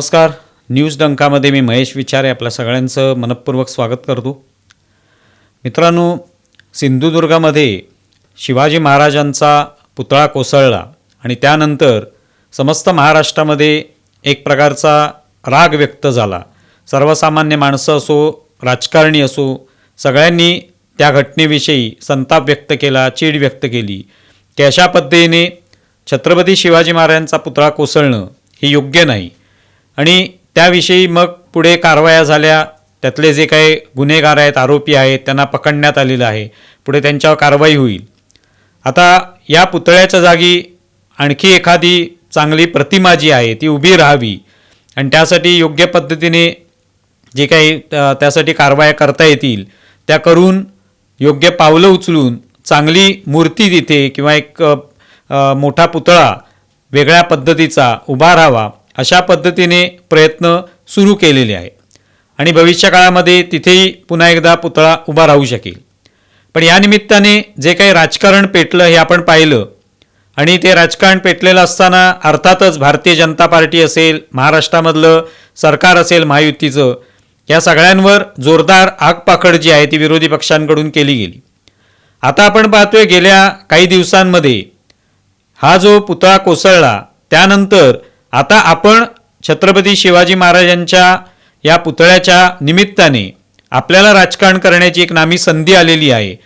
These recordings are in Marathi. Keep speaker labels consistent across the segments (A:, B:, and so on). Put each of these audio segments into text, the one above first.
A: नमस्कार. न्यूज डंकामध्ये मी महेश विचारे आपल्या सगळ्यांचं मनपूर्वक स्वागत करतो. मित्रांनो सिंधुदुर्गामध्ये शिवाजी महाराजांचा पुतळा कोसळला आणि त्यानंतर समस्त महाराष्ट्रामध्ये एक प्रकारचा राग व्यक्त झाला. सर्वसामान्य माणसं असो राजकारणी असो सगळ्यांनी त्या घटनेविषयी संताप व्यक्त केला चीड व्यक्त केली. की अशा पद्धतीने छत्रपती शिवाजी महाराजांचा पुतळा कोसळणं हे योग्य नाही? आणि त्याविषयी मग पुढे कारवाया झाल्या. त्यातले जे काही गुन्हेगार आहेत आरोपी आहेत त्यांना पकडण्यात आलेलं आहे. पुढे त्यांच्यावर कारवाई होईल. आता या पुतळ्याच्या जागी आणखी एखादी चांगली प्रतिमा जी आहे ती उभी राहावी. आणि त्यासाठी योग्य पद्धतीने जे काही त्यासाठी कारवाया करता येतील त्या करून योग्य पावलं उचलून चांगली मूर्ती तिथे किंवा एक मोठा पुतळा वेगळ्या पद्धतीचा उभा राहावा. अशा पद्धतीने प्रयत्न सुरू केलेले आहे आणि भविष्यकाळामध्ये तिथेही पुन्हा एकदा पुतळा उभा राहू शकेल. पण या निमित्ताने जे काही राजकारण पेटलं हे आपण पाहिलं. आणि ते राजकारण पेटलेलं असताना अर्थातच भारतीय जनता पार्टी असेल महाराष्ट्रामधलं सरकार असेल महायुतीचं या सगळ्यांवर जोरदार आगपाखड जी आहे ती विरोधी पक्षांकडून केली गेली. आता आपण पाहतोय गेल्या काही दिवसांमध्ये हा जो पुतळा कोसळला त्यानंतर आता आपण छत्रपती शिवाजी महाराजांच्या या पुतळ्याच्या निमित्ताने आपल्याला राजकारण करण्याची एक नामी संधी आलेली आहे.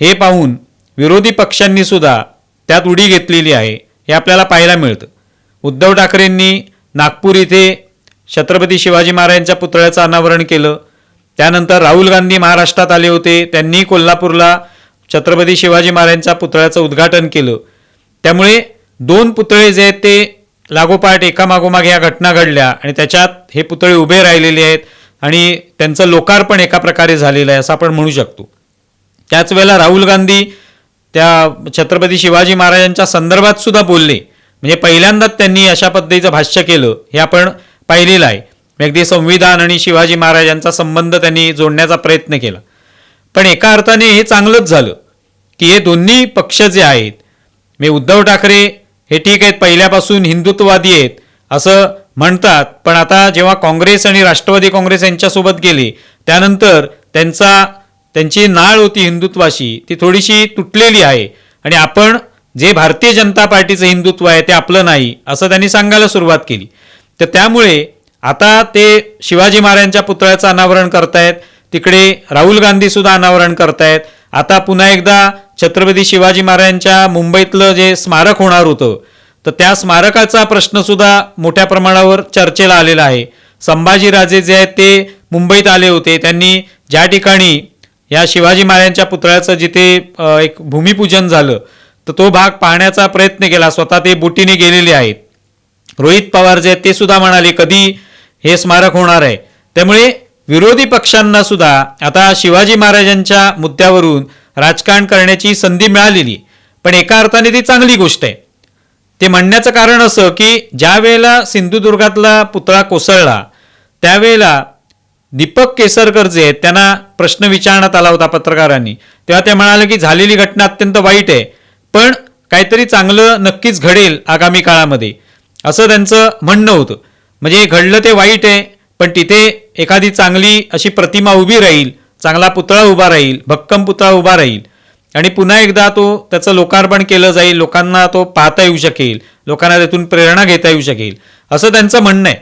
A: हे पाहून विरोधी पक्षांनी सुद्धा त्यात उडी घेतलेली आहे हे आपल्याला पाहायला मिळतं. उद्धव ठाकरेंनी नागपूर इथे छत्रपती शिवाजी महाराजांच्या पुतळ्याचं अनावरण केलं. त्यानंतर राहुल गांधी महाराष्ट्रात आले होते. त्यांनी कोल्हापूरला छत्रपती शिवाजी महाराजांच्या पुतळ्याचं उद्घाटन केलं. त्यामुळे दोन पुतळे जे आहेत ते लागोपाठ एकामागोमाग या घटना घडल्या आणि त्याच्यात हे पुतळे उभे राहिलेले आहेत आणि त्यांचं लोकार्पण एका प्रकारे झालेलं आहे असं आपण म्हणू शकतो. त्याच वेळेला राहुल गांधी त्या छत्रपती शिवाजी महाराजांच्या संदर्भात सुद्धा बोलले. म्हणजे पहिल्यांदाच त्यांनी अशा पद्धतीचं भाष्य केलं. हे आपण पाहिलेलं आहे. अगदी संविधान आणि शिवाजी महाराजांचा संबंध त्यांनी जोडण्याचा प्रयत्न केला. पण एका अर्थाने हे चांगलंच झालं की हे दोन्ही पक्ष जे आहेत मी उद्धव ठाकरे हे ठीक आहेत पहिल्यापासून हिंदुत्ववादी आहेत असं म्हणतात. पण आता जेव्हा काँग्रेस आणि राष्ट्रवादी काँग्रेस यांच्यासोबत गेले त्यानंतर त्यांचा त्यांची नाळ होती हिंदुत्वाशी ती थोडीशी तुटलेली आहे. आणि आपण जे भारतीय जनता पार्टीचं हिंदुत्व आहे ते आपलं नाही असं त्यांनी सांगायला सुरुवात केली. तर त्यामुळे आता ते शिवाजी महाराजांच्या पुतळ्याचं अनावरण करतायत तिकडे राहुल गांधीसुद्धा अनावरण करतायत आता पुन्हा एकदा छत्रपती शिवाजी महाराजांच्या मुंबईतलं जे स्मारक होणार होतं तर त्या स्मारकाचा प्रश्नसुद्धा मोठ्या प्रमाणावर चर्चेला आलेला आहे. संभाजीराजे जे आहेत ते मुंबईत आले होते. त्यांनी ज्या ठिकाणी या शिवाजी महाराजांच्या पुतळ्याचं जिथे एक भूमिपूजन झालं तर तो भाग पाहण्याचा प्रयत्न केला. स्वतः ते बोटीने गेलेले आहेत. रोहित पवार जे आहेत ते सुद्धा म्हणाले कधी हे स्मारक होणार आहे? त्यामुळे विरोधी पक्षांना सुद्धा आता शिवाजी महाराजांच्या मुद्द्यावरून राजकारण करण्याची संधी मिळालेली. पण एका अर्थाने ती चांगली गोष्ट आहे. ते म्हणण्याचं कारण असं की ज्या वेळेला सिंधुदुर्गातला पुतळा कोसळला त्यावेळेला दीपक केसरकर जे आहेत त्यांना प्रश्न विचारण्यात आला होता पत्रकारांनी. तेव्हा ते म्हणाले की झालेली घटना अत्यंत वाईट आहे पण काहीतरी चांगलं नक्कीच घडेल आगामी काळामध्ये असं त्यांचं म्हणणं होतं. म्हणजे घडलं ते वाईट आहे पण तिथे एखादी चांगली अशी प्रतिमा उभी राहील चांगला पुतळा उभा राहील भक्कम पुतळा उभा राहील. आणि पुन्हा एकदा तो त्याचं लोकार्पण केलं जाईल लोकांना तो पाहता येऊ शकेल लोकांना त्यातून प्रेरणा घेता येऊ शकेल असं त्यांचं म्हणणं आहे.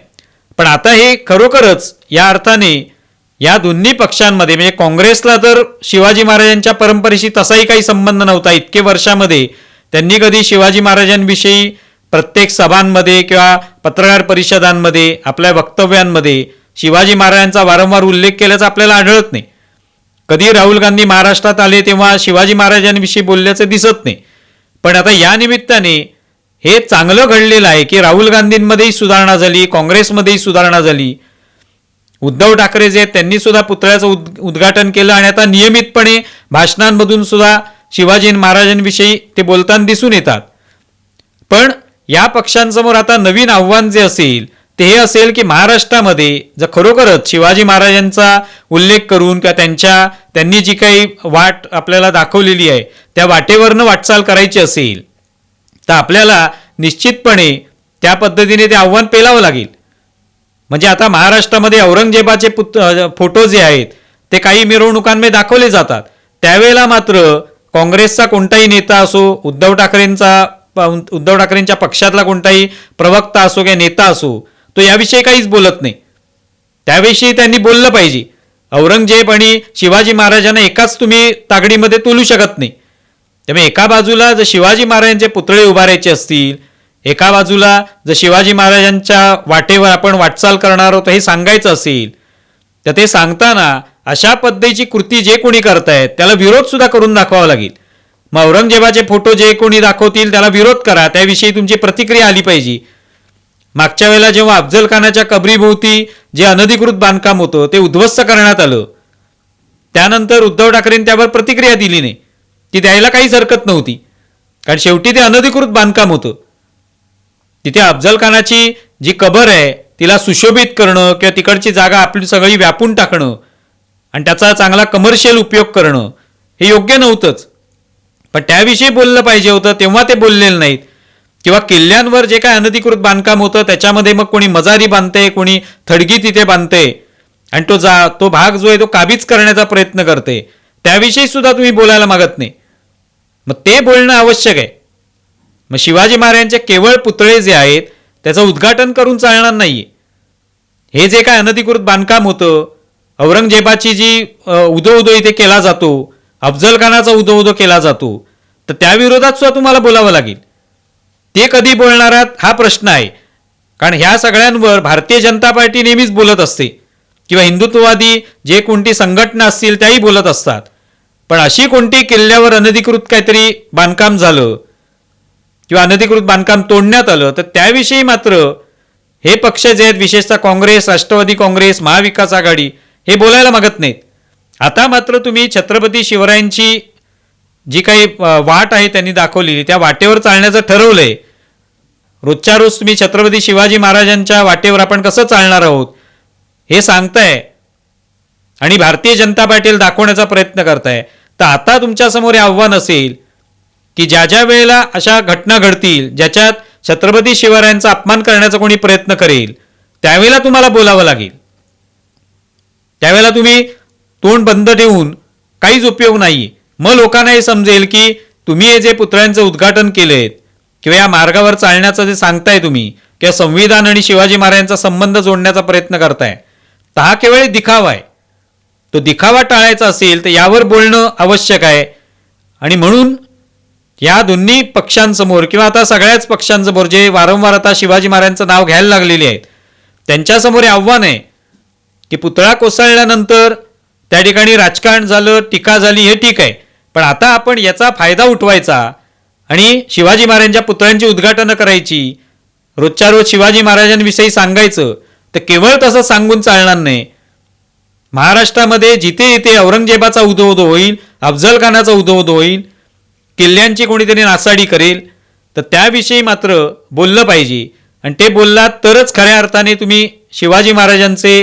A: पण आता हे खरोखरच या अर्थाने या दोन्ही पक्षांमध्ये म्हणजे काँग्रेसला तर शिवाजी महाराजांच्या परंपरेशी तसाही काही संबंध नव्हता इतके वर्षामध्ये त्यांनी कधी शिवाजी महाराजांविषयी प्रत्येक सभांमध्ये किंवा पत्रकार परिषदांमध्ये आपल्या वक्तव्यांमध्ये शिवाजी महाराजांचा वारंवार उल्लेख केल्याचा आपल्याला आढळत नाही. कधी राहुल गांधी महाराष्ट्रात आले तेव्हा शिवाजी महाराजांविषयी बोलल्याचं दिसत नाही. पण आता या निमित्ताने हे चांगलं घडलेलं आहे की राहुल गांधींमध्येही सुधारणा झाली काँग्रेसमध्येही सुधारणा झाली. उद्धव ठाकरे जे आहेत त्यांनी सुद्धा पुतळ्याचं उद उद्घाटन केलं आणि आता नियमितपणे भाषणांमधून सुद्धा शिवाजी महाराजांविषयी ते बोलताना दिसून येतात. पण या पक्षांसमोर आता नवीन आव्हान जे असेल ते हे असेल की महाराष्ट्रामध्ये जर खरोखरच शिवाजी महाराजांचा उल्लेख करून किंवा त्यांच्या त्यांनी जी काही वाट आपल्याला दाखवलेली आहे त्या वाटेवरनं वाटचाल करायची असेल तर आपल्याला निश्चितपणे त्या पद्धतीने ते आव्हान पेलावं लागेल. म्हणजे आता महाराष्ट्रामध्ये औरंगजेबाचे पुत फोटो जे आहेत ते काही मिरवणुकांमध्ये दाखवले जातात. त्यावेळेला मात्र काँग्रेसचा कोणताही नेता असो उद्धव ठाकरेंचा उद्धव ठाकरेंच्या पक्षातला कोणताही प्रवक्ता असो किंवा नेता असो तो याविषयी काहीच बोलत नाही. त्याविषयी त्यांनी बोललं पाहिजे. औरंगजेब आणि शिवाजी महाराजांना एकाच तुम्ही तागडीमध्ये तुलू शकत नाही. त्यामुळे एका बाजूला जर शिवाजी महाराजांचे पुतळे उभारायचे असतील एका बाजूला जर शिवाजी महाराजांच्या वाटेवर आपण वाटचाल करणार आहोत हे सांगायचं असेल तर ते सांगताना अशा पद्धतीची कृती जे कोणी करतायत त्याला विरोधसुद्धा करून दाखवावा लागेल. मग औरंगजेबाचे फोटो जे कोणी दाखवतील त्याला विरोध करा त्याविषयी तुमची प्रतिक्रिया आली पाहिजे. मागच्या वेळेला जेव्हा अफजल खानाच्या कबरीभोवती जे अनधिकृत बांधकाम होतं ते उद्ध्वस्त करण्यात आलं. त्यानंतर उद्धव ठाकरेंनी त्यावर प्रतिक्रिया दिली नाही ती द्यायला काहीच हरकत नव्हती. कारण शेवटी ते अनधिकृत बांधकाम होतं. तिथे अफजल खानाची जी कबर आहे तिला सुशोभित करणं किंवा तिकडची जागा आपली सगळी व्यापून टाकणं आणि त्याचा चांगला कमर्शियल उपयोग करणं हे योग्य नव्हतंच. पण त्याविषयी बोललं पाहिजे होतं तेव्हा ते बोललेलं नाहीत. किंवा किल्ल्यांवर जे काय अनधिकृत बांधकाम होतं त्याच्यामध्ये मग कोणी मजारी बांधते कोणी थडगी तिथे बांधते. आणि तो जा तो भाग जो आहे तो काबीज करण्याचा प्रयत्न करते. त्याविषयी सुद्धा तुम्ही बोलायला मागत नाही. मग ते बोलणं आवश्यक आहे. मग शिवाजी महाराजांचे केवळ पुतळे जे आहेत त्याचं उद्घाटन करून चालणार नाही हे जे काय अनधिकृत बांधकाम होतं औरंगजेबाची जी उदो उदो इथे केला जातो अफजलखानाचा उदो उदो केला जातो. तर त्याविरोधात सुद्धा तुम्हाला बोलावं लागेल. ते कधी बोलणार आहात? हा प्रश्न आहे. कारण ह्या सगळ्यांवर भारतीय जनता पार्टी नेहमीच बोलत असते. किंवा हिंदुत्ववादी जे कोणती संघटना असतील त्याही बोलत असतात. पण अशी कोणती किल्ल्यावर अनधिकृत काहीतरी बांधकाम झालं किंवा अनधिकृत बांधकाम तोडण्यात आलं तर त्याविषयी मात्र हे पक्ष जे आहेत विशेषतः काँग्रेस राष्ट्रवादी काँग्रेस महाविकास आघाडी हे बोलायला मागत नाहीत. आता मात्र तुम्ही छत्रपती शिवरायांची जी काही वाट आहे त्यांनी दाखवलेली त्या वाटेवर चालण्याचं ठरवलंय. रोजच्या रोज तुम्ही छत्रपती शिवाजी महाराजांच्या वाटेवर आपण कसं चालणार आहोत हे सांगताय. आणि भारतीय जनता पार्टीला दाखवण्याचा प्रयत्न करताय. तर आता तुमच्यासमोर हे आव्हान असेल की ज्या ज्या वेळेला अशा घटना घडतील ज्याच्यात छत्रपती शिवरायांचा अपमान करण्याचा कोणी प्रयत्न करेल त्यावेळेला तुम्हाला बोलावं लागेल. त्यावेळेला तुम्ही तोंड बंद ठेवून काहीच उपयोग नाही. मग लोकांना हे समजेल की तुम्ही हे जे पुतळ्यांचं उद्घाटन केलेत किंवा या मार्गावर चालण्याचं जे सांगताय तुम्ही किंवा संविधान आणि शिवाजी महाराजांचा संबंध जोडण्याचा प्रयत्न करताय तर हा केवळ दिखावा आहे. तो दिखावा टाळायचा असेल तर यावर बोलणं आवश्यक आहे. आणि म्हणून या दोन्ही पक्षांसमोर किंवा आता सगळ्याच पक्षांसमोर जे वारंवार आता शिवाजी महाराजांचं नाव घ्यायला लागलेले आहेत त्यांच्यासमोर हे आव्हान आहे की पुतळा कोसळल्यानंतर त्या ठिकाणी राजकारण झालं टीका झाली हे ठीक आहे. पण आता आपण याचा फायदा उठवायचा आणि शिवाजी महाराजांच्या पुतळ्यांची उद्घाटनं करायची रोजच्या रोज शिवाजी महाराजांविषयी सांगायचं तर केवळ तसं सांगून चालणार नाही. महाराष्ट्रामध्ये जिथे जिथे औरंगजेबाचा उदो होईल अफजल खानाचा उदो होईल किल्ल्यांची कोणीतरी नासाडी करेल तर त्याविषयी मात्र बोललं पाहिजे. आणि ते बोललात तरच खऱ्या अर्थाने तुम्ही शिवाजी महाराजांचे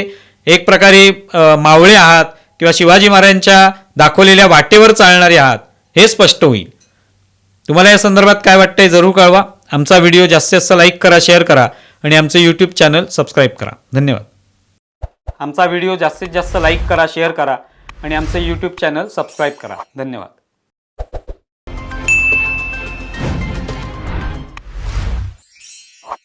A: एक प्रकारे मावळे आहात. किंवा शिवाजी महाराजांच्या दाखवलेल्या वाटेवर चालणारे आहात हे स्पष्ट होईल. तुम्हाला या संदर्भात काय वाटतंय जरूर कळवा. आमचा व्हिडिओ जास्तीत जास्त लाईक करा शेअर करा आणि आमचं यूट्यूब चॅनल सबस्क्राईब करा. धन्यवाद. आमचा व्हिडिओ जास्तीत जास्त लाईक करा शेअर करा आणि आमचं यूट्यूब चॅनल सबस्क्राईब करा. धन्यवाद.